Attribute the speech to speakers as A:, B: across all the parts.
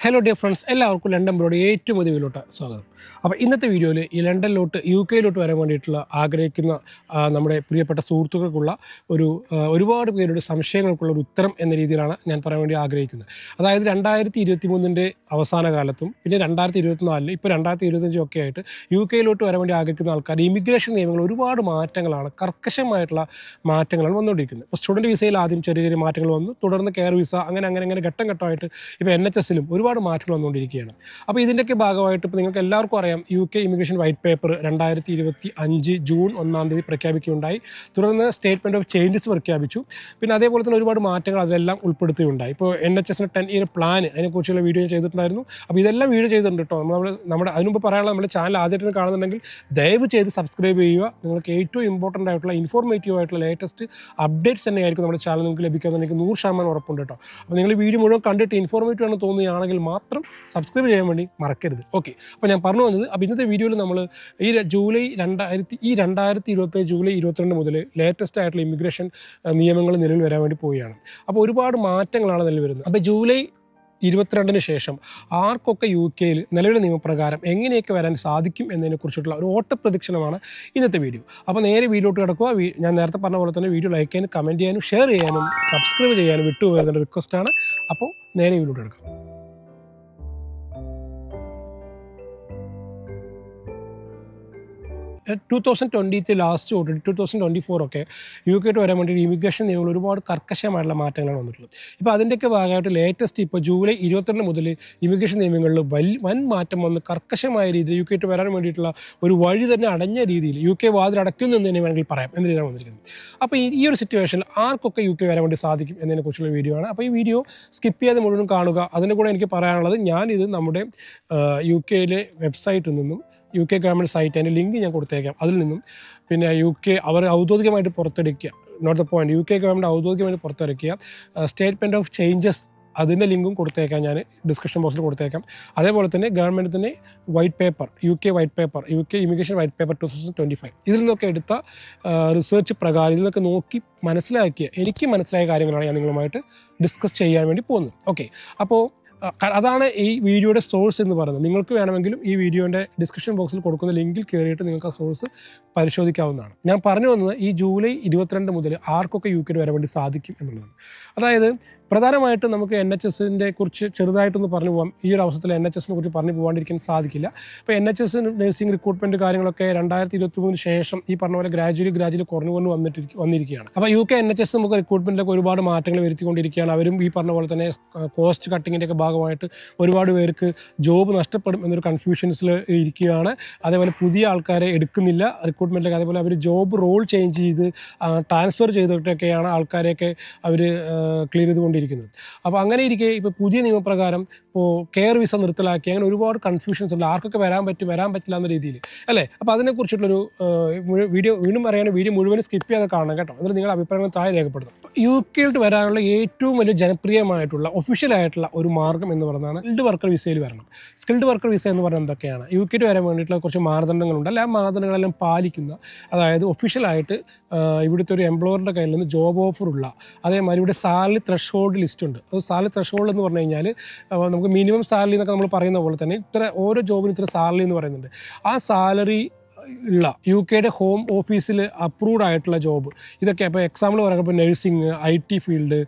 A: Hello dear friends എല്ലാവർക്കും London broad ഏറ്റവും പുതിയ സ്വാഗതം. അപ്പോൾ ഇന്നത്തെ വീഡിയോയിൽ ഈ ലണ്ടനിലോട്ട് യു കെയിലോട്ട് വരാൻ വേണ്ടിയിട്ടുള്ള ആഗ്രഹിക്കുന്ന നമ്മുടെ പ്രിയപ്പെട്ട സുഹൃത്തുക്കൾക്കുള്ള ഒരു ഒരുപാട് പേരുടെ സംശയങ്ങൾക്കുള്ള ഒരു ഉത്തരം എന്ന രീതിയിലാണ് ഞാൻ പറയാൻ വേണ്ടി ആഗ്രഹിക്കുന്നത്. അതായത് രണ്ടായിരത്തി ഇരുപത്തി മൂന്നിന്റെ അവസാന കാലത്തും പിന്നെ രണ്ടായിരത്തി ഇരുപത്തിനാലിൽ ഇപ്പോൾ രണ്ടായിരത്തി ഇരുപത്തഞ്ചും ഒക്കെ ആയിട്ട് യു കെയിലോട്ട് വരാൻ വേണ്ടി ആഗ്രഹിക്കുന്ന ആൾക്കാർ ഇമിഗ്രേഷൻ നിയമങ്ങൾ ഒരുപാട് മാറ്റങ്ങളാണ് കർക്കശമായിട്ടുള്ള മാറ്റങ്ങളാണ് വന്നുകൊണ്ടിരിക്കുന്നത്. ഇപ്പോൾ സ്റ്റുഡന്റ് വിസയിൽ ആദ്യം ചെറിയ ചെറിയ മാറ്റങ്ങൾ വന്നു. തുടർന്ന് കെയർ വിസ അങ്ങനെ അങ്ങനെ അങ്ങനെ ഘട്ടം ഘട്ടമായിട്ട് ഇപ്പോൾ എൻ എച്ച് എസിലും ഒരുപാട് മാറ്റങ്ങൾ വന്നുകൊണ്ടിരിക്കുകയാണ്. അപ്പോൾ ഇതിന്റെയൊക്കെ ഭാഗമായിട്ട് ഇപ്പോൾ നിങ്ങൾക്ക് എല്ലാവർക്കും അറിയാം U K immigration white paper രണ്ടായിരത്തി ഇരുപത്തി അഞ്ച് ജൂൺ ഒന്നാം തീയതി പ്രഖ്യാപിക്കുകയുണ്ടായി. തുടർന്ന് സ്റ്റേറ്റ്മെന്റ് ഓഫ് ചേഞ്ചസ് പ്രഖ്യാപിച്ചു. പിന്നെ അതേപോലെ തന്നെ ഒരുപാട് മാറ്റങ്ങൾ അതിലെല്ലാം ഉൾപ്പെടുത്തുകയുണ്ടായി. ഇപ്പോൾ എൻ എച്ച് എസിന് ടെൻ ഇയർ പ്ലാൻ അതിനെക്കുറിച്ചുള്ള വീഡിയോ ചെയ്തിട്ടുണ്ടായിരുന്നു. അപ്പോൾ ഇതെല്ലാം വീഡിയോ ചെയ്തിട്ടുണ്ട് കേട്ടോ നമ്മൾ നമ്മുടെ അതിനുമുമ്പ് പറയാനുള്ള നമ്മുടെ ചാനൽ ആദ്യമായിട്ട് കാണുന്നുണ്ടെങ്കിൽ ദയവ് ചെയ്ത് സബ്സ്ക്രൈബ് ചെയ്യുക. നിങ്ങൾക്ക് ഏറ്റവും ഇമ്പോർട്ടന്റ് ആയിട്ടുള്ള ഇൻഫോർമേറ്റീവ് ആയിട്ടുള്ള ലേറ്റസ്റ്റ് അപ്ഡേറ്റ്സ് തന്നെയായിരിക്കും നമ്മുടെ ചാനൽ നിങ്ങൾക്ക് ലഭിക്കാൻ എനിക്ക് നൂറ് ശതമാനം ഉറപ്പുണ്ട് കേട്ടോ അപ്പോൾ നിങ്ങൾ വീഡിയോ മുഴുവൻ കണ്ടിട്ട് ഇൻഫോർമേറ്റീവ് ആണെന്ന് തോന്നുകയാണെങ്കിൽ മാത്രം സബ്സ്ക്രൈബ് ചെയ്യാൻ വേണ്ടി മറക്കരുത്. ഓക്കെ അപ്പോൾ ഞാൻ പറഞ്ഞു വന്നത് അപ്പോൾ ഇന്നത്തെ വീഡിയോയിൽ നമ്മൾ ഈ ജൂലൈ രണ്ടായിരത്തി ഈ രണ്ടായിരത്തി ഇരുപത്തി ജൂലൈ ഇരുപത്തിരണ്ട് മുതൽ ലേറ്റസ്റ്റ് ആയിട്ടുള്ള ഇമിഗ്രേഷൻ നിയമങ്ങൾ നിലവിൽ വരാൻ വേണ്ടി പോവുകയാണ്. അപ്പോൾ ഒരുപാട് മാറ്റങ്ങളാണ് നിലവിൽ വരുന്നത്. അപ്പോൾ ജൂലൈ ഇരുപത്തിരണ്ടിന് ശേഷം ആർക്കൊക്കെ യു കെയിൽ നിലവിലെ നിയമപ്രകാരം എങ്ങനെയൊക്കെ വരാൻ സാധിക്കും എന്നതിനെക്കുറിച്ചിട്ടുള്ള ഒരു ഓട്ടപ്രദക്ഷിണമാണ് ഇന്നത്തെ വീഡിയോ അപ്പോൾ നേരെ വീഡിയോട്ട് കിടക്കുക. ഞാൻ നേരത്തെ പറഞ്ഞ പോലെ തന്നെ വീഡിയോ ലൈക്ക് ചെയ്യാനും കമന്റ് ചെയ്യാനും ഷെയർ ചെയ്യാനും സബ്സ്ക്രൈബ് ചെയ്യാനും വിട്ടുപോകുന്ന റിക്വസ്റ്റാണ് അപ്പോൾ നേരെ വീഡിയോട്ട് കിടക്കുക ടു തൗസൻഡ് ട്വന്റി ലാസ്റ്റ് തൊട്ട് ടു തൗസൻഡ് ട്വന്റി ഫോർ ഒക്കെ യു കെട്ട് വരാൻ വേണ്ടി ഇമിഗ്രേഷൻ നിയമങ്ങൾ ഒരുപാട് കർക്കശമായിട്ടുള്ള മാറ്റങ്ങളാണ് വന്നിട്ടുള്ളത്. ഇപ്പോൾ അതിന്റെയൊക്കെ ഭാഗമായിട്ട് ലേറ്റസ്റ്റ് ഇപ്പോൾ ജൂലൈ ഇരുപത്തിരണ്ട് മുതൽ ഇമിഗ്രേഷൻ നിയമങ്ങളിൽ വലിയ വൻ മാറ്റം വന്ന് കർക്കശമായ രീതിയിൽ യു കെട്ട് വരാൻ വേണ്ടിയിട്ടുള്ള ഒരു വഴി തന്നെ അടഞ്ഞ രീതിയിൽ യു കെ വാതിൽ അടയ്ക്കുന്നു എന്ന് തന്നെ വേണമെങ്കിൽ പറയാം എന്ന രീതിയിലാണ് വന്നിരിക്കുന്നത്. അപ്പോൾ ഈ ഈ ഒരു സിറ്റുവേഷനിൽ ആർക്കൊക്കെ യു കെ വരാൻ വേണ്ടി സാധിക്കും എന്നതിനെക്കുറിച്ചുള്ള വീഡിയോ ആണ്. അപ്പോൾ ഈ വീഡിയോ സ്കിപ്പ് ചെയ്യാതെ മുഴുവൻ കാണുക. അതിന്റെ കൂടെ എനിക്ക് പറയാനുള്ളത് ഞാനിത് നമ്മുടെ യു കെയിലെ വെബ്സൈറ്റിൽ നിന്നും യു കെ ഗവൺമെന്റ് സൈറ്റ് അതിന്റെ ലിങ്ക് ഞാൻ കൊടുത്തേക്കാം. അതിൽ നിന്നും പിന്നെ യു കെ അവർ ഔദ്യോഗികമായിട്ട് പുറത്തെടുക്കുക. Note the point U K government ഔദ്യോഗികമായിട്ട് പുറത്തിറക്കിയ സ്റ്റേറ്റ്മെന്റ് ഓഫ് ചേഞ്ചസ് അതിന്റെ ലിങ്കും കൊടുത്തേക്കാം ഞാൻ. ഡിസ്ക്രിപ്ഷൻ ബോക്സിൽ കൊടുത്തേക്കാം. അതേപോലെ തന്നെ ഗവൺമെന്റിന്റെ white paper U K white paper U K immigration white paper two thousand twenty five ഇതിൽ നിന്നൊക്കെ എടുത്ത റിസർച്ച് പ്രകാരം ഇതിൽ നിന്നൊക്കെ നോക്കി മനസ്സിലാക്കിയ എനിക്ക് മനസ്സിലായ കാര്യങ്ങളാണ് ഞാൻ നിങ്ങളുമായിട്ട് ഡിസ്കസ് ചെയ്യാൻ വേണ്ടി പോകുന്നത്. ഓക്കെ അപ്പോൾ അതാണ് ഈ വീഡിയോയുടെ സോഴ്സ് എന്ന് പറയുന്നത്. നിങ്ങൾക്ക് വേണമെങ്കിലും ഈ വീഡിയോന്റെ ഡിസ്ക്രിപ്ഷൻ ബോക്സിൽ കൊടുക്കുന്ന ലിങ്കിൽ കയറിയിട്ട് നിങ്ങൾക്ക് ആ സോഴ്സ് പരിശോധിക്കാവുന്നതാണ്. ഞാൻ പറഞ്ഞു വന്നത് ഈ ജൂലൈ ഇരുപത്തിരണ്ട് മുതൽ ആർക്കൊക്കെ യു കെയിൽ വരാൻ വേണ്ടി സാധിക്കും എന്നുള്ളതാണ്. അതായത് പ്രധാനമായിട്ടും നമുക്ക് എൻ എച്ച് എസിന്റെ കുറിച്ച് ചെറുതായിട്ടൊന്ന് പറഞ്ഞു പോകാം ഈ ഒരു അവസരത്തിൽ എൻ എച്ച് എസിനെ കുറിച്ച് പറഞ്ഞു പോകാണ്ടിരിക്കാൻ സാധിക്കില്ല. അപ്പോൾ N H S nursing recruitment കാര്യങ്ങളൊക്കെ രണ്ടായിരത്തി ഇരുപത്തി മൂന്നിന് ശേഷം ഈ പറഞ്ഞ പോലെ ഗ്രാജുവലി ഗ്രാജുവലി കുറഞ്ഞു കൊണ്ട് വന്നിട്ട് വന്നിരിക്കുകയാണ്. അപ്പോൾ U K N H S നമുക്ക് റിക്രൂട്ട്മെന്റിലൊക്കെ ഒരുപാട് മാറ്റങ്ങൾ വരുത്തിക്കൊണ്ടിരിക്കുകയാണ്. അവരും ഈ പറഞ്ഞ പോലെ തന്നെ കോസ്റ്റ് കട്ടിങ്ങിന്റെ ഒക്കെ ഭാഗമായിട്ട് ഒരുപാട് പേർക്ക് ജോബ് നഷ്ടപ്പെടും എന്നൊരു കൺഫ്യൂഷൻസിൽ ഇരിക്കുകയാണ്. അതേപോലെ പുതിയ ആൾക്കാരെ എടുക്കുന്നില്ല റിക്രൂട്ട്മെന്റിലൊക്കെ അതേപോലെ അവർ ജോബ് റോൾ ചേഞ്ച് ചെയ്ത് ട്രാൻസ്ഫർ ചെയ്തിട്ടൊക്കെയാണ് ആൾക്കാരെയൊക്കെ അവർ ക്ലിയർ ചെയ്തുകൊണ്ടിരിക്കുന്നത് അപ്പോൾ അങ്ങനെ ഇരിക്കെ ഇപ്പോൾ പുതിയ നിയമപ്രകാരം ഇപ്പോൾ കെയർ വിസ നിർത്തലാക്കി അങ്ങനെ ഒരുപാട് കൺഫ്യൂഷൻസ് ഉണ്ട്. ആർക്കൊക്കെ വരാൻ പറ്റും വരാൻ പറ്റില്ല എന്ന രീതിയിൽ. അല്ലേ? അപ്പോൾ അതിനെക്കുറിച്ചിട്ടുള്ളൊരു വീഡിയോ വീണ്ടും പറയാനും വീഡിയോ മുഴുവൻ സ്കിപ്പ് ചെയ്യാതെ കാണണം കേട്ടോ. അതിൽ നിങ്ങളുടെ അഭിപ്രായങ്ങൾ താഴെ രേഖപ്പെടുത്തും. യു കെയിലോട്ട് വരാനുള്ള ഏറ്റവും വലിയ ജനപ്രിയമായിട്ടുള്ള ഒഫീഷ്യൽ ആയിട്ടുള്ള ഒരു മാർഗം എന്ന് പറയുന്നതാണ് സ്കിൽഡ് വർക്കർ വിസയിൽ വരണം. സ്കിൽഡ് വർക്കർ വിസ എന്ന് പറയുന്നത് എന്തൊക്കെയാണ്? യു കെയിൽ വരാൻ വേണ്ടിയിട്ടുള്ള കുറച്ച് മാനദണ്ഡങ്ങളുണ്ട്. അല്ല? ആ മാനദണ്ഡങ്ങളെല്ലാം പാലിക്കുന്ന അതായത് ഒഫീഷ്യലായിട്ട് ഇവിടുത്തെ ഒരു എംപ്ലോയറുടെ കയ്യിൽ നിന്ന് ജോബ് ഓഫർ ഉള്ള അതേമാതിരി ഇവിടെ സാലറി ത്രഷ് ഹോൾഡ് ലിസ്റ്റ് ഉണ്ട്. അത് സാലറി ത്രഷോൾഡ് എന്ന് പറഞ്ഞു കഴിഞ്ഞാൽ നമുക്ക് മിനിമം സാലറി എന്നൊക്കെ നമ്മൾ പറയുന്ന പോലെ തന്നെ ഇത്ര ഓരോ ജോബിനും ഇത്ര സാലറി എന്ന് പറയുന്നുണ്ട്. ആ സാലറി ഉള്ള യു കെയുടെ ഹോം ഓഫീസിൽ അപ്രൂവ്ഡ് ആയിട്ടുള്ള ജോബ് ഇതൊക്കെ അപ്പോൾ എക്സാമ്പിൾ പറയുമ്പോൾ ഇപ്പോൾ nursing I T field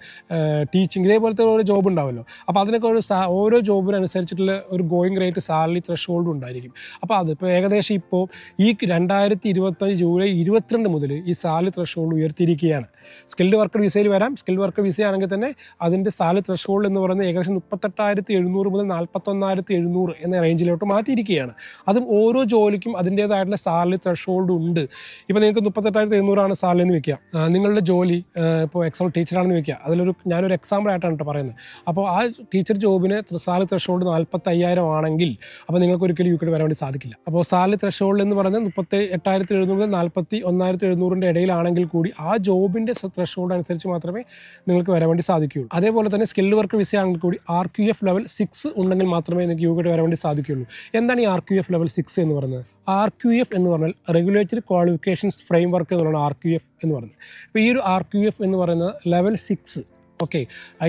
A: teaching ഇതേപോലത്തെ ഓരോ ജോബ് ഉണ്ടാവുമല്ലോ അപ്പോൾ അതിനൊക്കെ ഒരു ഓരോ ജോബിനനുസരിച്ചിട്ടുള്ള ഒരു going rate salary threshold ഉണ്ടായിരിക്കും. അപ്പോൾ അത് ഇപ്പോൾ ഏകദേശം ഇപ്പോൾ ഈ രണ്ടായിരത്തി ഇരുപത്തഞ്ച് ജൂലൈ ഇരുപത്തിരണ്ട് മുതൽ ഈ സാലറി ത്രഷ് ഹോൾഡ് ഉയർത്തിയിരിക്കുകയാണ്. സ്കിൽഡ് വർക്കർ വിസയിൽ വരാം. സ്കിൽഡ് വർക്കർ വിസ ആണെങ്കിൽ തന്നെ അതിന്റെ സാലറി ത്രഷോൾഡ് എന്ന് പറയുന്നത് ഏകദേശം മുപ്പത്തെട്ടായിരത്തി എഴുന്നൂറ് മുതൽ നാൽപ്പത്തൊന്നായിരത്തി എഴുന്നൂറ് എന്ന റേഞ്ചിലോട്ട് മാറ്റിയിരിക്കുകയാണ്. അതും ഓരോ ജോലിക്കും അതിന്റേതായിട്ടുള്ള സാലറി ത്രഷോൾഡ് ഉണ്ട്. ഇപ്പോൾ നിങ്ങൾക്ക് മുപ്പത്തെട്ടായിരത്തി എഴുന്നൂറാണ് സാലറി എന്ന് വെക്കുക. നിങ്ങളുടെ ജോലി ഇപ്പോൾ എക്സോൾ ടീച്ചറാണെന്ന് വെക്കുക. അതിലൊരു ഞാനൊരു എക്സാമ്പിൾ ആയിട്ടാണ് കേട്ടോ പറയുന്നത്. അപ്പോൾ ആ ടീച്ചർ ജോബിന് സാലറി ത്രഷോൾഡ് നാൽപ്പത്തയ്യായിരം ആണെങ്കിൽ അപ്പോൾ നിങ്ങൾക്ക് ഒരിക്കലും യു കെട്ട് വരാൻ വേണ്ടി സാധിക്കില്ല. അപ്പോൾ സാലറി ത്രഷോൾഡ് എന്ന് പറയുന്നത് മുപ്പത്തി എട്ടായിരത്തി എഴുന്നൂറ് നാൽപ്പത്തി ഒന്നായിരത്തി എഴുന്നൂറിന്റെ ഇടയിലാണെങ്കിൽ കൂടി ആ ജോബിന്റെ ത്രഷ് ഹോൾഡ് അനുസരിച്ച് മാത്രമേ നിങ്ങൾക്ക് വരാൻ വേണ്ടി സാധിക്കുകയുള്ളൂ. അതേപോലെ തന്നെ സ്കിൽഡ് വർക്ക് വിസ ആണെങ്കിൽ കൂടി R Q F level six ഉണ്ടെങ്കിൽ മാത്രമേ നിങ്ങൾക്ക് യു വരാൻ വേണ്ടി സാധിക്കുകയുള്ളൂ. എന്താണ് ഈ R Q F level six എന്ന് പറയുന്നത്? ആർ ക്യു എഫ് എന്ന് പറഞ്ഞാൽ റെഗുലേറ്ററി ക്വാളിഫിക്കേഷൻസ് ഫ്രെയിം വർക്ക് എന്നുള്ളതാണ് ആർ ക്യു എഫ് എന്ന് പറയുന്നത്. അപ്പോൾ ഈ ഒരു ആർ ക്യു എഫ് എന്ന് പറയുന്നത് ലെവൽ സിക്സ് ഓക്കെ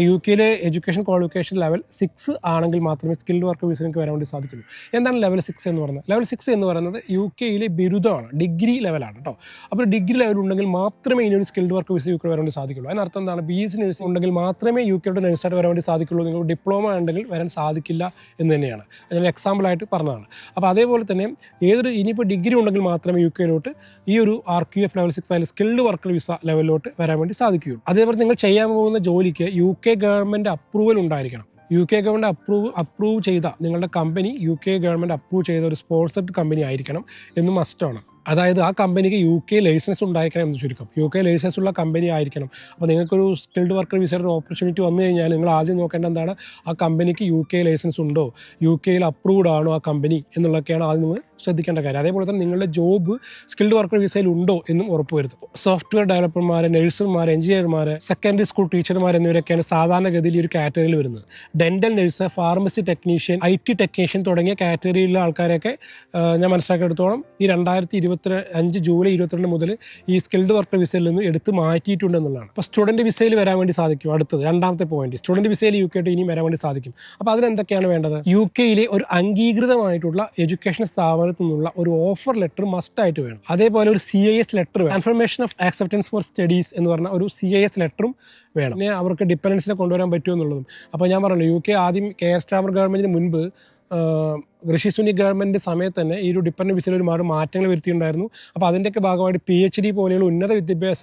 A: യു കെയിലെ എഡ്യൂക്കേഷൻ ക്വാളിഫിക്കേഷൻ ലെവൽ സിക്സ് ആണെങ്കിൽ മാത്രമേ സ്കിൽഡ് വർക്ക് വിസയ്ക്ക് വരാൻ വേണ്ടി സാധിക്കുള്ളൂ. എന്താണ് ലെവൽ സിക്സ് എന്ന് പറയുന്നത്? ലെവൽ സിക്സ് എന്ന് പറയുന്നത് യു കെയിലെ ബിരുദമാണ്. ഡിഗ്രി ലെവലാണ് കേട്ടോ അപ്പോൾ ഡിഗ്രി ലെവൽ ഉണ്ടെങ്കിൽ മാത്രമേ ഇനി ഒരു skilled work visa U K വരാൻ വേണ്ടി സാധിക്കുള്ളൂ. അതിനർത്ഥം എന്താണ്? ബി എസ് നഴ്സിംഗ് ഉണ്ടെങ്കിൽ മാത്രമേ യു കെയുടെ നഴ്സായിട്ട് വരാൻ വേണ്ടി സാധിക്കുള്ളൂ. നിങ്ങൾ ഡിപ്ലോമ ഉണ്ടെങ്കിൽ വരാൻ സാധിക്കില്ല എന്ന് തന്നെയാണ്. അതിന് എക്സാമ്പിളായിട്ട് പറഞ്ഞതാണ്. അപ്പോൾ അതേപോലെ തന്നെ ഏതൊരു ഇനിയിപ്പോൾ ഡിഗ്രി ഉണ്ടെങ്കിൽ മാത്രമേ യു കെയിലോട്ട് ഈ ഒരു R Q F level six അല്ലെങ്കിൽ സ്കിൽഡ് വർക്ക് വിസ ലെവലിലോട്ട് വരാൻ വേണ്ടി സാധിക്കുകയുള്ളൂ. അതേപോലെ നിങ്ങൾ ചെയ്യാൻ പോകുന്ന ജോലിക്ക് യു കെ ഗവൺമെന്റ് അപ്രൂവൽ ഉണ്ടായിരിക്കണം. U K government approve approve ചെയ്ത നിങ്ങളുടെ company U K government approve ചെയ്ത ഒരു സ്പോൺസർഡ് കമ്പനി ആയിരിക്കണം എന്ന് മസ്റ്റാണ് അതായത് ആ കമ്പനിക്ക് യു കെ ലൈസൻസ് ഉണ്ടായിരിക്കണം എന്ന് ചുരുക്കം. യു കെ ലൈസൻസ് ഉള്ള കമ്പനി ആയിരിക്കണം. അപ്പോൾ നിങ്ങൾക്കൊരു സ്കിൽഡ് വർക്കർ വിസയുടെ ഓപ്പർച്യൂണിറ്റി വന്നു കഴിഞ്ഞാൽ നിങ്ങൾ ആദ്യം നോക്കേണ്ട എന്താണ്? ആ കമ്പനിക്ക് യു കെ ലൈസൻസ് ഉണ്ടോ? യു കെയിൽ അപ്രൂവ്ഡ് ആണോ ആ കമ്പനി എന്നുള്ളതൊക്കെയാണ് ആദ്യം നിങ്ങൾ ശ്രദ്ധിക്കേണ്ട കാര്യം. അതേപോലെ തന്നെ നിങ്ങളുടെ ജോബ് സ്കിൽഡ് വർക്കർ വിസയിൽ ഉണ്ടോ എന്നും ഉറപ്പുവരുത്തും സോഫ്റ്റ്വെയർ ഡെവലപ്പർമാർ നഴ്സുമാർ എഞ്ചിനീയർമാർ സെക്കൻഡറി സ്കൂൾ ടീച്ചർമാർ എന്നിവരൊക്കെയാണ് സാധാരണഗതിയിൽ ഒരു കാറ്റഗറിയിൽ വരുന്നത്. Dental nurse pharmacy technician I T technician തുടങ്ങിയ കാറ്റഗറിയിലുള്ള ആൾക്കാരെയൊക്കെ ഞാൻ മനസ്സിലാക്കിയെടുത്തോളം ഈ രണ്ടായിരത്തി ഇരുപത്തി അഞ്ച് ജൂലൈ ഇരുപത്തിരണ്ട് മുതൽ ഈ സ്കിൽഡ് വർക്കർ വിസയിൽ നിന്ന് എടുത്ത് മാറ്റിയിട്ടുണ്ട് എന്നുള്ളതാണ്. അപ്പോൾ സ്റ്റുഡന്റ് വിസയിൽ വരാൻ വേണ്ടി സാധിക്കും. അടുത്തത് രണ്ടാമത്തെ പോയിന്റ് സ്റ്റുഡന്റ് വിസയിൽ യു കെ ഇനിയും വരാൻ വേണ്ടി സാധിക്കും. അപ്പോൾ അതിനെന്തൊക്കെയാണ് വേണ്ടത്? യു കെയിലെ ഒരു അംഗീകൃതമായിട്ടുള്ള എഡ്യൂക്കേഷൻ സ്ഥാപനത്തിൽ നിന്നുള്ള ഒരു ഓഫർ ലെറ്റർ മസ്റ്റ് ആയിട്ട് വേണം. അതേപോലെ ഒരു സി ഐ എസ് ലെറ്റർ വേണം. Confirmation of acceptance for studies എന്ന് പറഞ്ഞ ഒരു സി ഐ എസ് ലെറ്ററും വേണം. പിന്നെ അവർക്ക് ഡിപ്പെൻഡൻസിനെ കൊണ്ടുവരാൻ പറ്റുമോ എന്നുള്ളതും അപ്പോൾ ഞാൻ പറഞ്ഞു യു കെ ആദ്യം കെ എസ് സ്റ്റാമർ ഗവൺമെന്റിന് മുൻപ് ഋഷി സുനി ഗവൺമെന്റ് സമയത്ത് തന്നെ ഈ ഒരു ഡിപ്പെൻഡന്റ് വിസയിൽ ഒരുപാട് മാറ്റങ്ങൾ വരുത്തിയിട്ടുണ്ടായിരുന്നു. അപ്പോൾ അതിന്റെയൊക്കെ ഭാഗമായിട്ട് പി എച്ച് ഡി പോലെയുള്ള ഉന്നത വിദ്യാഭ്യാസ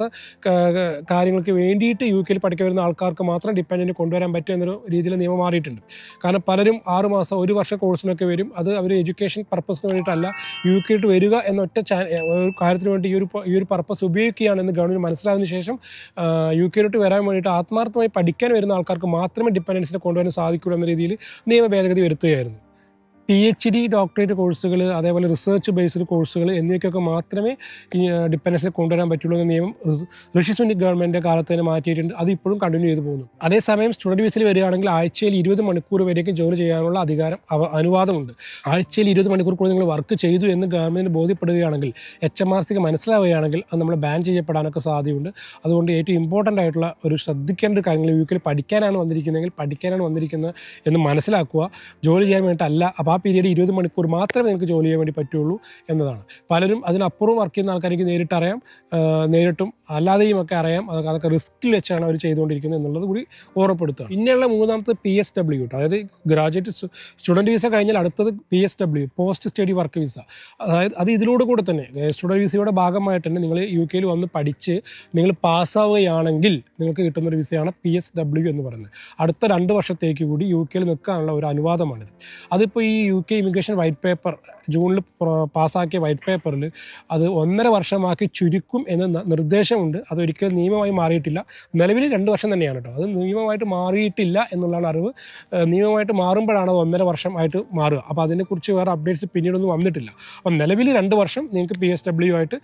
A: കാര്യങ്ങൾക്ക് വേണ്ടിയിട്ട് യു കെയിൽ പഠിക്കാൻ വരുന്ന ആൾക്കാർക്ക് മാത്രം ഡിപ്പെൻഡന്റ് കൊണ്ടുവരാൻ പറ്റും എന്നൊരു രീതിയിൽ നിയമം മാറിയിട്ടുണ്ട്. കാരണം പലരും ആറ് മാസം ഒരു വർഷ കോഴ്സിനൊക്കെ വരും. അത് അവർ എഡ്യൂക്കേഷൻ പർപ്പസിന് വേണ്ടിയിട്ടല്ല യു കെയിട്ട് വരിക എന്നൊറ്റ ഒരു കാര്യത്തിന് വേണ്ടി ഈ ഒരു ഈ ഒരു പർപ്പസ് ഉപയോഗിക്കുകയാണെന്ന് ഗവൺമെന്റ് മനസ്സിലായതിനു ശേഷം യു കെയിലോട്ട് വരാൻ വേണ്ടിയിട്ട് ആത്മാർത്ഥമായി പഠിക്കാൻ വരുന്ന ആൾക്കാർക്ക് മാത്രമേ ഡിപ്പെൻഡൻസിനെ കൊണ്ടുവരാൻ സാധിക്കുള്ളൂ എന്ന രീതിയിൽ നിയമ ഭേദഗതി വരുത്തുകയായിരുന്നു. പി എച്ച് ഡി ഡോക്ടറേറ്റ് കോഴ്സുകൾ അതേപോലെ റിസർച്ച് ബേസ്ഡ് കോഴ്സുകൾ എന്നിവയ്ക്കൊക്കെ മാത്രമേ ഈ ഡിപ്പെൻഡൻസിൽ കൊണ്ടുവരാൻ പറ്റുള്ളൂ എന്ന നിയമം ഋഷി സുനി ഗവൺമെന്റ് കാലത്ത് തന്നെ മാറ്റിയിട്ടുണ്ട്. അത് ഇപ്പോഴും കണ്ടിന്യൂ ചെയ്തു പോകുന്നു. അതേസമയം സ്റ്റുഡന്റ് വിസിൽ വരികയാണെങ്കിൽ ആഴ്ചയിൽ ഇരുപത് മണിക്കൂർ വരെയൊക്കെ ജോലി ചെയ്യാനുള്ള അധികാരം അനുവാദമുണ്ട്. ആഴ്ചയിൽ ഇരുപത് മണിക്കൂർ കൂടി നിങ്ങൾ വർക്ക് ചെയ്തു എന്ന് ഗവൺമെന്റ് ബോധ്യപ്പെടുകയാണെങ്കിൽ എച്ച് എം ആർ സിക്ക് മനസ്സിലാവുകയാണെങ്കിൽ അത് നമ്മൾ ബാൻ ചെയ്യപ്പെടാനൊക്കെ സാധ്യതയുണ്ട്. അതുകൊണ്ട് ഏറ്റവും ഇമ്പോർട്ടന്റ് ആയിട്ടുള്ള ഒരു ശ്രദ്ധിക്കേണ്ട ഒരു കാര്യങ്ങൾ യു കെയിൽ പഠിക്കാനാണ് വന്നിരിക്കുന്നതെങ്കിൽ പഠിക്കാനാണ് വന്നിരിക്കുന്നത് എന്ന് മനസ്സിലാക്കുക. ജോലി ചെയ്യാൻ വേണ്ടിയിട്ടല്ല അപ്പോൾ ആ പീരീഡ് ഇരുപത് മണിക്കൂർ മാത്രമേ നിങ്ങൾക്ക് ജോലി ചെയ്യാൻ വേണ്ടി പറ്റുള്ളൂ എന്നതാണ്. പലരും അതിനപ്പുറം വർക്ക് ചെയ്യുന്ന ആൾക്കാർക്ക് നേരിട്ട് അറിയാം. നേരിട്ടും അല്ലാതെയും ഒക്കെ അറിയാം. അതൊക്കെ അതൊക്കെ റിസ്കിൽ വെച്ചാണ് അവർ ചെയ്തുകൊണ്ടിരിക്കുന്നത് എന്നുള്ളത് കൂടി ഓർമ്മപ്പെടുത്തുക. പിന്നെയുള്ള മൂന്നാമത്തെ പി എസ് ഡബ്ല്യു അതായത് ഗ്രാജുവേറ്റ് സ്റ്റുഡന്റ് വിസ കഴിഞ്ഞാൽ അടുത്തത് P S W post study work visa അതായത് അത് ഇതിലൂടെ കൂടെ തന്നെ സ്റ്റുഡന്റ് വിസയുടെ ഭാഗമായിട്ട് തന്നെ നിങ്ങൾ യു കെയിൽ വന്ന് പഠിച്ച് നിങ്ങൾ പാസ്സാവുകയാണെങ്കിൽ നിങ്ങൾക്ക് കിട്ടുന്നൊരു വിസയാണ് പി എസ് ഡബ്ല്യു എന്ന് പറയുന്നത്. അടുത്ത രണ്ട് വർഷത്തേക്ക് കൂടി യു കെയിൽ നിൽക്കാനുള്ള ഒരു അനുവാദമാണിത്. അതിപ്പോൾ ഈ U K immigration white paper ജൂണിൽ പാസ്സാക്കിയ വൈറ്റ് പേപ്പറിൽ അത് ഒന്നര വർഷമാക്കി ചുരുക്കും എന്ന നിർദ്ദേശമുണ്ട്. അതൊരിക്കലും നിയമമായി മാറിയിട്ടില്ല. നിലവിൽ രണ്ട് വർഷം തന്നെയാണ് കേട്ടോ അത് നിയമമായിട്ട് മാറിയിട്ടില്ല എന്നുള്ളതാണ് അറിവ്. നിയമമായിട്ട് മാറുമ്പോഴാണ് അത് ഒന്നര വർഷമായിട്ട് മാറുക. അപ്പോൾ അതിനെക്കുറിച്ച് വേറെ അപ്ഡേറ്റ്സ് പിന്നീടൊന്നും വന്നിട്ടില്ല. അപ്പം നിലവിൽ രണ്ട് വർഷം നിങ്ങൾക്ക് പി എസ് ഡബ്ല്യു ആയിട്ട്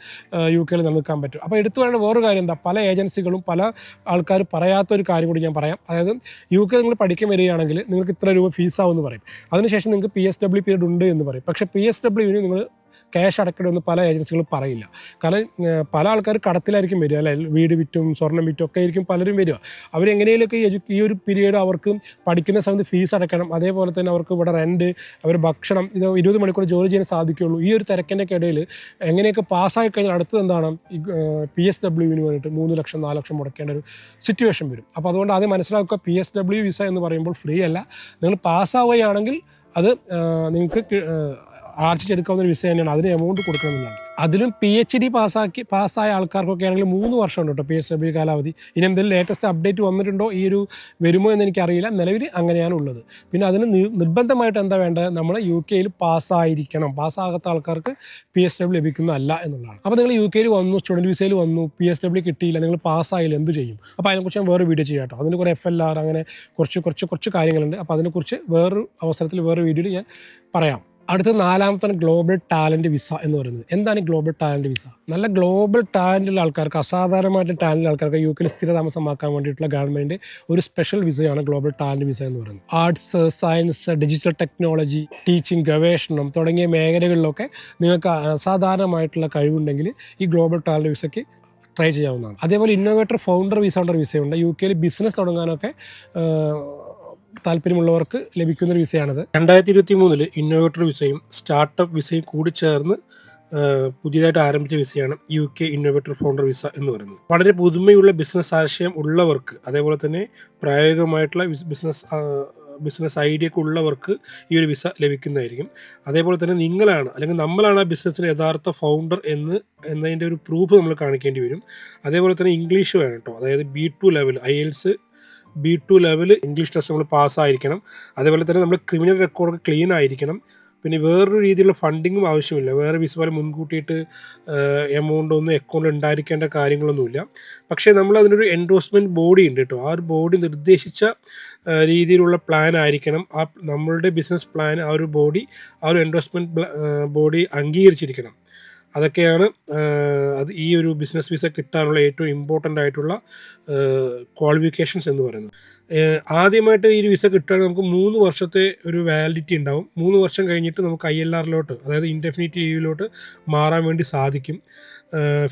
A: യു കെയിൽ നിൽക്കാൻ പറ്റും. അപ്പോൾ എടുത്തു പറയേണ്ട വേറൊരു കാര്യം എന്താ? പല ഏജൻസികളും പല ആൾക്കാർ പറയാത്ത ഒരു കാര്യം കൂടി ഞാൻ പറയാം. അതായത് യു കെ നിങ്ങൾ പഠിക്കാൻ വരികയാണെങ്കിൽ നിങ്ങൾക്ക് ഇത്ര രൂപ ഫീസാവും എന്ന് പറയും. അതിനുശേഷം നിങ്ങൾക്ക് പി എസ് ഡബ്ല്യു പീരീഡ് ഉണ്ട് എന്ന് പറയും. പക്ഷേ പി എസ് ഡബ്ല്യുവിന് നിങ്ങൾ ക്യാഷ് അടക്കണമെന്ന് പല ഏജൻസികളും പറയില്ല. കാരണം പല ആൾക്കാർ കടത്തിലായിരിക്കും വരിക അല്ലെ? വീട് വിറ്റും സ്വർണം വിറ്റും ഒക്കെ ആയിരിക്കും പലരും വരിക. അവരെങ്ങനെയൊക്കെ ഈ ഒരു പീരീഡ് അവർക്ക് പഠിക്കുന്ന സമയത്ത് ഫീസ് അടക്കണം. അതേപോലെ തന്നെ അവർക്ക് ഇവിടെ റെന്റ് അവർ ഭക്ഷണം ഇത് ഇരുപത് മണിക്കൂർ ജോലി ചെയ്യാൻ സാധിക്കുകയുള്ളൂ ഈ ഒരു തിരക്കിന്റെ ഇടയിൽ എങ്ങനെയൊക്കെ പാസ്സായി കഴിഞ്ഞാൽ അടുത്തത് എന്താണ്? പി എസ് ഡബ്ല്യുവിന് വേണ്ടിയിട്ട് മൂന്ന് ലക്ഷം നാല് ലക്ഷം മുടക്കേണ്ട ഒരു സിറ്റുവേഷൻ വരും. അപ്പോൾ അതുകൊണ്ട് ആദ്യം മനസ്സിലാക്കുക പി എസ് ഡബ്ല്യു വിസ എന്ന് പറയുമ്പോൾ ഫ്രീ അല്ല. നിങ്ങൾ പാസ്സാവുകയാണെങ്കിൽ അത് നിങ്ങൾക്ക് ആർജിച്ചെടുക്കാവുന്ന ഒരു വിസ തന്നെയാണ്. അതിന് എമൗണ്ട് കൊടുക്കണമെന്നില്ല. അതിലും പി എച്ച് ഡി പാസ്സാക്കി പാസ്സായ ആൾക്കാർക്കൊക്കെ ആണെങ്കിൽ മൂന്ന് വർഷമുണ്ട് കേട്ടോ പി എസ് ഡബ്ല്യു കാലാവധി. ഇനി എന്തെങ്കിലും ലേറ്റസ്റ്റ് അപ്ഡേറ്റ് വന്നിട്ടുണ്ടോ? ഈ ഒരു വരുമോ എന്ന് എനിക്കറിയില്ല. നിലവിൽ അങ്ങനെയാണ് ഉള്ളത്. പിന്നെ അതിന് നിർബന്ധമായിട്ട് എന്താ വേണ്ടത്? നമ്മൾ യു കെയിൽ പാസ്സായിരിക്കണം. പാസ്സാകാത്ത ആൾക്കാർക്ക് പി എസ് ഡബ്ല്യു ലഭിക്കുന്നതല്ല എന്നുള്ളതാണ്. അപ്പോൾ നിങ്ങൾ യു കെയിൽ വന്നു സ്റ്റുഡന്റ് വിസയിൽ വന്നു പി എസ് ഡബ്ല്യു കിട്ടിയില്ല നിങ്ങൾ പാസ്സായില്ല എന്ത് ചെയ്യും? അപ്പോൾ അതിനെക്കുറിച്ച് ഞാൻ വേറെ വീഡിയോ ചെയ്യാം കേട്ടോ. അതിന് കുറേ എഫ് എൽ ആർ അങ്ങനെ കുറച്ച് കുറച്ച് കുറച്ച് കാര്യങ്ങളുണ്ട്. അപ്പോൾ അതിനെക്കുറിച്ച് വേറൊരു അവസരത്തിൽ വേറൊരു വീഡിയോയിൽ ഞാൻ പറയാം. അടുത്ത നാലാമത്തെ ഗ്ലോബൽ ടാലന്റ് വിസ എന്ന് പറയുന്നത്. എന്താണ് ഗ്ലോബൽ ടാലന്റ് വിസ? നല്ല ഗ്ലോബൽ ടാലന്റുള്ള ആൾക്കാർക്ക് അസാധാരണമായിട്ട് ടാലന്റ് ആൾക്കാർക്ക് യു കെയിൽ സ്ഥിരതാമസമാക്കാൻ വേണ്ടിയിട്ടുള്ള ഗവൺമെന്റ് ഒരു സ്പെഷ്യൽ വിസയാണ് ഗ്ലോബൽ ടാലന്റ് വിസ എന്ന് പറയുന്നത്. Arts science digital technology teaching ഗവേഷണം തുടങ്ങിയ മേഖലകളിലൊക്കെ നിങ്ങൾക്ക് അസാധാരണമായിട്ടുള്ള കഴിവുണ്ടെങ്കിൽ ഈ ഗ്ലോബൽ ടാലന്റ് വിസയ്ക്ക് ട്രൈ ചെയ്യാവുന്നതാണ്. അതേപോലെ ഇന്നോവേറ്റർ ഫൗണ്ടർ വിസ ഫൗണ്ടർ വിസയുണ്ട്. യു കെയിൽ ബിസിനസ് തുടങ്ങാനൊക്കെ താല്പര്യമുള്ളവർക്ക് ലഭിക്കുന്ന ഒരു വിസയാണിത്. രണ്ടായിരത്തി ഇരുപത്തി മൂന്നിൽ ഇന്നോവേറ്റർ വിസയും സ്റ്റാർട്ടപ്പ് വിസയും കൂടി ചേർന്ന് പുതിയതായിട്ട് ആരംഭിച്ച വിസയാണ് U K innovator founder visa എന്ന് പറയുന്നത്. വളരെ പുതുമയുള്ള ബിസിനസ് ആശയം ഉള്ളവർക്ക് അതേപോലെ തന്നെ പ്രായോഗികമായിട്ടുള്ള ബിസിനസ് ബിസിനസ് ഐഡിയ ഒക്കെ ഉള്ളവർക്ക് ഈ ഒരു വിസ ലഭിക്കുന്നതായിരിക്കും. അതേപോലെ തന്നെ നിങ്ങളാണ് അല്ലെങ്കിൽ നമ്മളാണ് ആ ബിസിനസ്സിന്റെ യഥാർത്ഥ ഫൗണ്ടർ എന്ന് എന്നതിന്റെ ഒരു പ്രൂഫ് നമ്മൾ കാണിക്കേണ്ടി വരും. അതേപോലെ തന്നെ ഇംഗ്ലീഷ് വേണം കേട്ടോ. അതായത് B two level IELTS B two level English test നമ്മൾ പാസ്സായിരിക്കണം. അതേപോലെ തന്നെ നമ്മൾ ക്രിമിനൽ റെക്കോർഡ് ക്ലീൻ ആയിരിക്കണം. പിന്നെ വേറൊരു രീതിയിലുള്ള ഫണ്ടിങ്ങും ആവശ്യമില്ല. വേറെ വിസ പോലെ മുൻകൂട്ടിയിട്ട് എമൗണ്ട് ഒന്നും അക്കൗണ്ടിൽ ഉണ്ടായിരിക്കേണ്ട കാര്യങ്ങളൊന്നുമില്ല. പക്ഷേ നമ്മൾ അതിനൊരു എൻഡോഴ്സ്മെന്റ് ബോഡി ഉണ്ട് കേട്ടോ. ആ ഒരു ബോഡി നിർദ്ദേശിച്ച രീതിയിലുള്ള പ്ലാൻ ആയിരിക്കണം. ആ നമ്മളുടെ ബിസിനസ് പ്ലാൻ ആ ഒരു ബോഡി ആ ഒരു എൻഡോഴ്സ്മെന്റ് ബോഡി അംഗീകരിച്ചിരിക്കണം. അതൊക്കെയാണ് അത് ഈ ഒരു ബിസിനസ് വിസ കിട്ടാനുള്ള ഏറ്റവും ഇമ്പോർട്ടന്റ് ആയിട്ടുള്ള ക്വാളിഫിക്കേഷൻസ് എന്ന് പറയുന്നത്. ആദ്യമായിട്ട് ഈ ഒരു വിസ കിട്ടുകയാണെങ്കിൽ നമുക്ക് മൂന്ന് വർഷത്തെ ഒരു വാലിഡിറ്റി ഉണ്ടാവും. മൂന്ന് വർഷം കഴിഞ്ഞിട്ട് നമുക്ക് ഐ എൽ ആറിലോട്ട് അതായത് ഇൻഡെഫിനിറ്റ് ലീവിലോട്ട് മാറാൻ വേണ്ടി സാധിക്കും.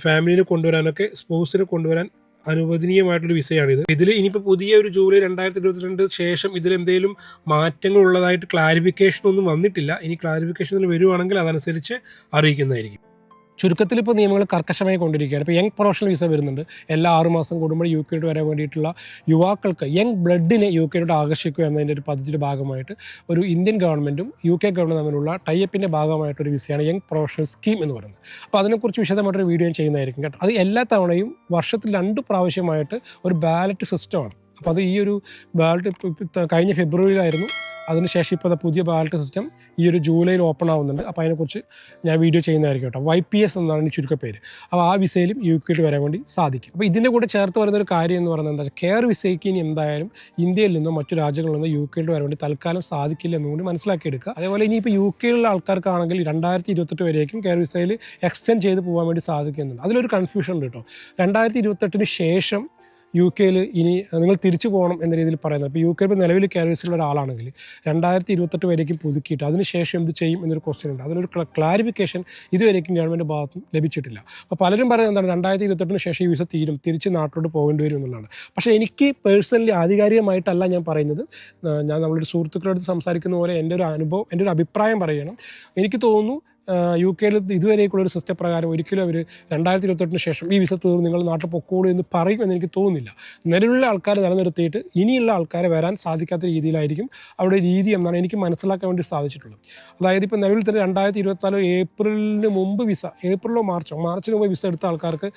A: ഫാമിലിനെ കൊണ്ടുവരാനൊക്കെ സ്പോസിനെ കൊണ്ടുവരാൻ അനുവദനീയമായിട്ടൊരു വിസയാണിത്. ഇതിൽ ഇനിയിപ്പോൾ പുതിയ ഒരു ജൂലൈ രണ്ടായിരത്തി ഇരുപത്തിരണ്ട് ശേഷം ഇതിൽ എന്തെങ്കിലും മാറ്റങ്ങൾ ഉള്ളതായിട്ട് ക്ലാരിഫിക്കേഷൻ ഒന്നും വന്നിട്ടില്ല. ഇനി ക്ലാരിഫിക്കേഷൻ വരുവാണെങ്കിൽ അതനുസരിച്ച് അറിയിക്കുന്നതായിരിക്കും. ചുരുക്കത്തിൽ ഇപ്പോൾ നിയമങ്ങൾ കർക്കശമായി കൊണ്ടിരിക്കുകയാണ്. ഇപ്പോൾ യങ് പ്രൊഫഷണൽ വിസ വരുന്നുണ്ട്. എല്ലാ ആറു മാസം കൂടുമ്പോൾ യു കെയിലോട്ട് വരാൻ വേണ്ടിയിട്ടുള്ള യുവാക്കൾക്ക് യങ് ബ്ലഡിനെ യു കെയിലോട്ട് ആകർഷിക്കുക എന്നതിന്റെ ഒരു പദ്ധതിയുടെ ഭാഗമായിട്ട് ഒരു ഇന്ത്യൻ ഗവൺമെന്റും യു കെ ഗവൺമെന്റ് തമ്മിലുള്ള ടൈപ്പിന്റെ ഭാഗമായിട്ടൊരു വിസയാണ് യങ് പ്രൊഫഷണൽ സ്കീം എന്ന് പറയുന്നത്. അപ്പോൾ അതിനെക്കുറിച്ച് വിശദമായിട്ടൊരു വീഡിയോ ചെയ്യുന്നതായിരിക്കും കേട്ടോ. അത് എല്ലാ തവണയും വർഷത്തിൽ രണ്ട് പ്രാവശ്യമായിട്ട് ഒരു ബാലറ്റ് സിസ്റ്റമാണ്. അപ്പോൾ അത് ഈ ഒരു ബാലറ്റ് കഴിഞ്ഞ ഫെബ്രുവരിയിലായിരുന്നു. അതിനുശേഷം ഇപ്പോൾ പുതിയ ബാലറ്റ് സിസ്റ്റം ഈ ഒരു ജൂലൈയിൽ ഓപ്പൺ ആവുന്നുണ്ട്. അപ്പോൾ അതിനെക്കുറിച്ച് ഞാൻ വീഡിയോ ചെയ്യുന്നതായിരിക്കും കേട്ടോ. വൈ പി എസ് എന്നാണ് ചുരുക്ക ചുരുക്കപ്പേര് അപ്പോൾ ആ വിസയിലും യു കെയിൽ വരാൻ വേണ്ടി സാധിക്കും. അപ്പോൾ ഇതിന്റെ കൂടെ ചേർത്ത് വരുന്ന ഒരു കാര്യം എന്ന് പറയുന്നത് എന്താ കെയർ വിസയ്ക്ക് ഇനി എന്തായാലും ഇന്ത്യയിൽ നിന്നോ മറ്റു രാജ്യങ്ങളിൽ നിന്നോ യു കെയിൽ വരാൻ വേണ്ടി തൽക്കാലം സാധിക്കില്ല എന്നുകൊണ്ട് മനസ്സിലാക്കിയെടുക്കുക. അതേപോലെ ഇനി ഇനിയിപ്പോൾ യു കെയിലുള്ള ആൾക്കാർക്കാണെങ്കിൽ രണ്ടായിരത്തി ഇരുപത്തെട്ട് വരേക്കും കെയർ വിസയിൽ എക്സ്റ്റെൻഡ് ചെയ്ത് പോകാൻ വേണ്ടി സാധിക്കുന്നുണ്ട്. അതിലൊരു കൺഫ്യൂഷൻ ഉണ്ട് കേട്ടോ. രണ്ടായിരത്തി ഇരുപത്തെട്ടിന് ശേഷം യു കെയിൽ ഇനി നിങ്ങൾ തിരിച്ചു പോകണം എന്ന രീതിയിൽ പറയുന്നത്. അപ്പോൾ യു കെ ഇപ്പോൾ നിലവിൽ കാരിയേഴ്സിലുള്ള ഒരാളാണെങ്കിൽ രണ്ടായിരത്തി ഇരുപത്തെട്ട് വരേക്കും പുതുക്കിയിട്ട് അതിനുശേഷം എന്ത് ചെയ്യും എന്നൊരു ക്വസ്റ്റ്യൻ ഉണ്ട്. അതിനൊരു ക്ലാരിഫിക്കേഷൻ ഇതുവരേക്കും ഗവൺമെന്റ് ഭാഗത്തും ലഭിച്ചിട്ടില്ല. അപ്പോൾ പലരും പറയുന്നത് എന്താണ് രണ്ടായിരത്തി ഇരുപത്തെട്ടിന് ശേഷം ഈ വിസ തീരും തിരിച്ച് നാട്ടിലോട്ട് പോകേണ്ടി വരും എന്നുള്ളതാണ്. പക്ഷേ എനിക്ക് പേഴ്സണലി ആധികാരികമായിട്ടല്ല ഞാൻ പറയുന്നത്. ഞാൻ നമ്മളൊരു സുഹൃത്തുക്കളോട് സംസാരിക്കുന്ന പോലെ എന്റെ ഒരു അനുഭവം എന്റെ ഒരു അഭിപ്രായം പറയണം. എനിക്ക് തോന്നുന്നു യു കെയിൽ ഇതുവരേക്കുള്ള ഒരു സിസ്റ്റം പ്രകാരം ഒരിക്കലും അവർ രണ്ടായിരത്തി ഇരുപത്തെട്ടിന് ശേഷം ഈ വിസ തീർന്ന് നിങ്ങൾ നാട്ടിൽ പൊക്കോളൂ എന്ന് പറയും എന്ന് എനിക്ക് തോന്നുന്നില്ല. നിലവിലുള്ള ആൾക്കാരെ നിലനിർത്തിയിട്ട് ഇനിയുള്ള ആൾക്കാരെ വരാൻ സാധിക്കാത്ത രീതിയിലായിരിക്കും അവിടെ രീതി എന്നാണ് എനിക്ക് മനസ്സിലാക്കാൻ വേണ്ടി സാധിച്ചിട്ടുള്ളത്. അതായത് ഇപ്പോൾ നിലവിൽ തന്നെ രണ്ടായിരത്തി ഇരുപത്തിനാല് ഏപ്രിലിന് മുമ്പ് വിസ ഏപ്രിലോ മാർച്ചോ മാർച്ചിന് മുമ്പ് വിസ എടുത്ത ആൾക്കാർക്ക്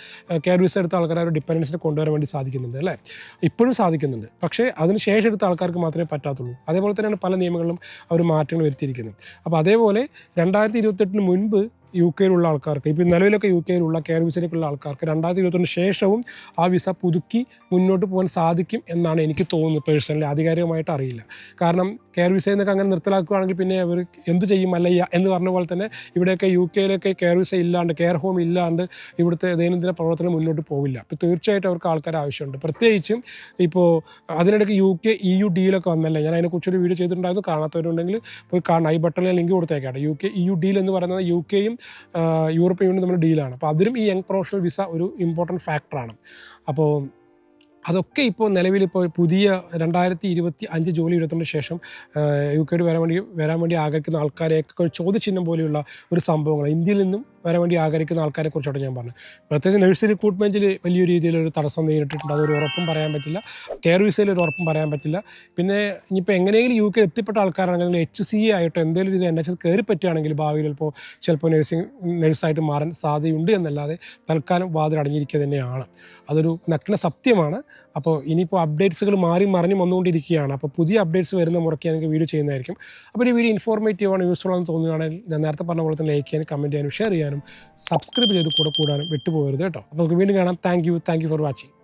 A: കെയർ വിസ എടുത്ത ആൾക്കാരെ അവരുടെ ഡിപ്പെൻഡൻസിനെ കൊണ്ടുവരാൻ വേണ്ടി സാധിക്കുന്നുണ്ട് അല്ലേ? ഇപ്പോഴും സാധിക്കുന്നുണ്ട്. പക്ഷേ അതിന് ശേഷം എടുത്ത ആൾക്കാർക്ക് മാത്രമേ പറ്റാത്തുള്ളൂ. അതേപോലെ തന്നെയാണ് പല നിയമങ്ങളിലും അവർ മാറ്റങ്ങൾ വരുത്തിയിരിക്കുന്നത്. അപ്പോൾ അതേപോലെ രണ്ടായിരത്തി ഇരുപത്തെട്ടിന് മുൻപ് യു കെയിലുള്ള ആൾക്കാർക്ക് ഇപ്പോൾ നിലവിലൊക്കെ യു കെയിലുള്ള കെയർ വിസയിലേക്കുള്ള ആൾക്കാർക്ക് രണ്ടായിരത്തി ഇരുപത്തൊന്ന് ശേഷവും ആ വിസ പുതുക്കി മുന്നോട്ട് പോകാൻ സാധിക്കും എന്നാണ് എനിക്ക് തോന്നുന്നത് പേഴ്സണലി. ആധികാരികമായിട്ട് അറിയില്ല. കാരണം കെയർ വിസയിൽ നിന്നൊക്കെ അങ്ങനെ നിർത്തലാക്കുകയാണെങ്കിൽ പിന്നെ അവർ എന്ത് ചെയ്യും? അല്ലയ്യ എന്ന് പറഞ്ഞ പോലെ തന്നെ ഇവിടെയൊക്കെ യു കെയിലൊക്കെ കെയർ വിസ ഇല്ലാണ്ട് കെയർ ഹോം ഇല്ലാണ്ട് ഇവിടുത്തെ ദൈനംദിന പ്രവർത്തനം മുന്നോട്ട് പോവില്ല. അപ്പോൾ തീർച്ചയായിട്ടും അവർക്ക് ആൾക്കാർ ആവശ്യമുണ്ട്. പ്രത്യേകിച്ചും ഇപ്പോൾ അതിനിടയ്ക്ക് യു കെ ഇ യു ഡിയിലൊക്കെ വന്നല്ലേ? ഞാൻ അതിനെക്കുറിച്ചൊരു വീഡിയോ ചെയ്തിട്ടുണ്ടായിരുന്നു. കാണാത്തവരുണ്ടെങ്കിൽ പോയി കാണാം. ഈ ബട്ടണിൽ link കൊടുത്തേക്കാട്ടെ. U K E U deal എന്ന് പറയുന്നത് യു കെയും യൂറോപ്യൻ യൂണിയൻ തമ്മിൽ ഡീലാണ്. അപ്പോൾ അതിലും ഈ യങ് പ്രൊഫഷണൽ വിസ ഒരു ഇമ്പോർട്ടന്റ് ഫാക്ടറാണ് അപ്പോൾ അതൊക്കെ ഇപ്പോൾ നിലവിൽ ഇപ്പോൾ പുതിയ രണ്ടായിരത്തി ഇരുപത്തി അഞ്ച് ജൂലൈ ഇരുപത്തിരണ്ടിന് ശേഷം യു കെയിൽ വരാൻ വേണ്ടി വരാൻ വേണ്ടി ആഗ്രഹിക്കുന്ന ആൾക്കാരെയൊക്കെ ചോദ്യചിഹ്നം പോലെയുള്ള ഒരു സംഭവങ്ങൾ ഇന്ത്യയിൽ നിന്നും വരാൻ വേണ്ടി ആഗ്രഹിക്കുന്ന ആൾക്കാരെ കുറിച്ചോട്ട് ഞാൻ പറഞ്ഞത്. പ്രത്യേകിച്ച് നഴ്സ് റിക്രൂട്ട്മെന്റിൽ വലിയ രീതിയിലൊരു തടസ്സം നേരിട്ടിട്ടുണ്ട്. അതൊരു ഉറപ്പും പറയാൻ പറ്റില്ല. കെയർ വിസയിൽ ഒരു ഉറപ്പും പറയാൻ പറ്റില്ല. പിന്നെ ഇനിയിപ്പോൾ എങ്ങനെയെങ്കിലും യു കെ എത്തിപ്പെട്ട ആൾക്കാരാണെങ്കിൽ എച്ച് സി എ ആയിട്ടോ എന്തെങ്കിലും രീതി എൻ എച്ച് എസ് കയറി പറ്റുകയാണെങ്കിൽ ഭാവിയിൽ ഇപ്പോൾ ചിലപ്പോൾ നഴ്സിംഗ് നഴ്സായിട്ട് മാറാൻ സാധ്യതയുണ്ട് എന്നല്ലാതെ തൽക്കാലം വാതിൽ അടഞ്ഞിരിക്കുക തന്നെയാണ്. അതൊരു നഗ്ന സത്യമാണ്. അപ്പോൾ ഇനിയിപ്പോൾ അപ്ഡേറ്റ്സുകൾ മാറി മറിഞ്ഞ് വന്നുകൊണ്ടിരിക്കുകയാണ്. അപ്പോൾ പുതിയ അപ്ഡേറ്റ്സ് വരുന്ന മുറയ്ക്ക് വീഡിയോ ചെയ്യുന്നതായിരിക്കും. അപ്പോൾ ഈ വീഡിയോ ഇൻഫോർമേറ്റീവ് ആണ് യൂസ്ഫുൾ ആണെന്ന് തോന്നുകയാണെങ്കിൽ ഞാൻ നേരത്തെ പറഞ്ഞ പോലെ തന്നെ ലൈക്ക് ചെയ്യാനും കമന്റ് ചെയ്യാനും ഷെയർ ചെയ്യാനും സബ്സ്ക്രൈബ് ചെയ്ത് കൂടെ കൂടാനും വിട്ടുപോകരുത് കേട്ടോ. അപ്പോൾ നമുക്ക് വീണ്ടും കാണാം. Thank you thank you for watching